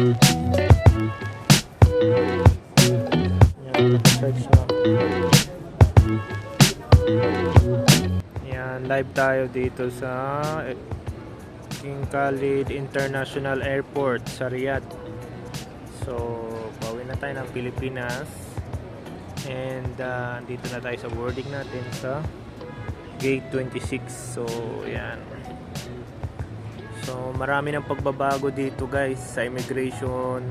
Search. Yan, live tayo dito sa eh, King Khalid International Airport sa Riyadh. So, bawi na tayo ng Pilipinas. And uh, dito na tayo sa boarding natin sa gate 26. So, yan. So, marami ng pagbabago dito guys sa immigration.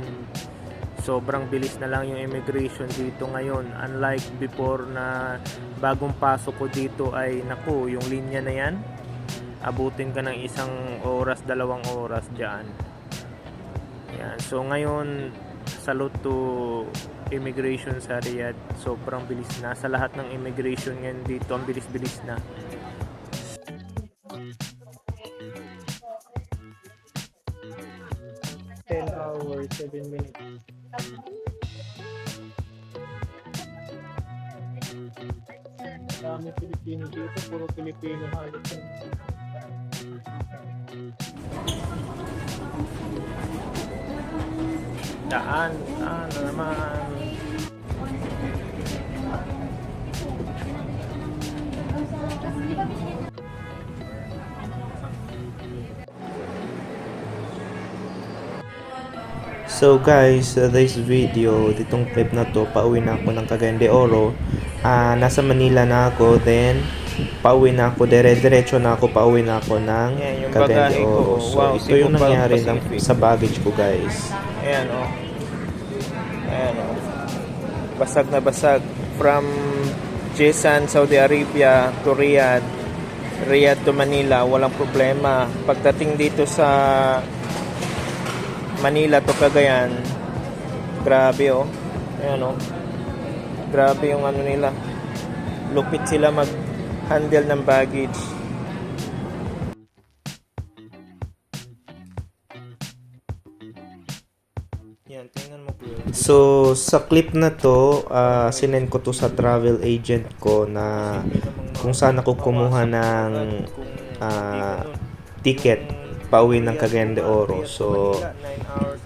Sobrang bilis na lang yung immigration dito ngayon. Unlike before na bagong pasok ko dito ay naku, yung linya na yan. Abutin ka ng isang oras, dalawang oras dyan. Yan. So ngayon, salute to immigration sa Riyadh. Sobrang bilis na. Sa lahat ng immigration ngayon dito, ang bilis-bilis na. Ten hours, 7 minutes. Dami Pilipino dito, puro Pilipino halos. yun. Daan, ano naman. So guys, uh, this video, ditong clip na to, pauwi na ako ng Cagayan de Oro. Ah, nasa Manila na ako, then pauwi na ako, dire-diretso na ako, pauwi na ako ng Cagayan de ko. Oro. So Wow, ito yung nangyari ng, sa baggage ko guys. Ayan o. Oh. Ayan o. Oh. Basag na basag. From Jesan, Saudi Arabia to Riyadh. Riyadh to Manila, walang problema. Pagdating dito sa Manila to Cagayan, grabe. Oh. Ayan. Oh. Grabe yung ano nila. Lupit sila mag-handle ng baggage. Yan, tingnan mo po. So sa clip na to, uh, sinend ko to sa travel agent ko na kung saan ako kumuha ng ah, ticket pauwi ng Cagayan de Oro. So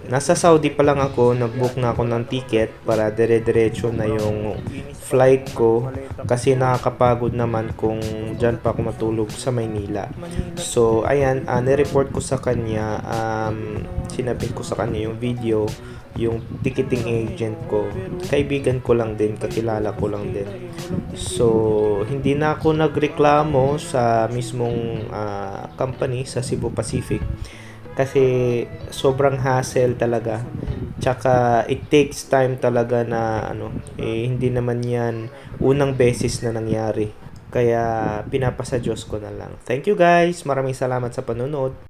Nasa Saudi pa lang ako, nag-book na ako ng ticket para dire-diretso na yung flight ko kasi nakakapagod naman kung dyan pa ako matulog sa Maynila. So, ayan, uh, nireport ko sa kanya, um, sinabing ko sa kanya yung video, yung ticketing agent ko. Kaibigan ko lang din, kakilala ko lang din. So, hindi na ako nagreklamo sa mismong ah, company sa Cebu Pacific kasi sobrang hassle talaga. Tsaka it takes time talaga na ano, eh, hindi naman yan unang beses na nangyari. Kaya pinapasa Diyos ko na lang. Thank you guys. Maraming salamat sa panonood.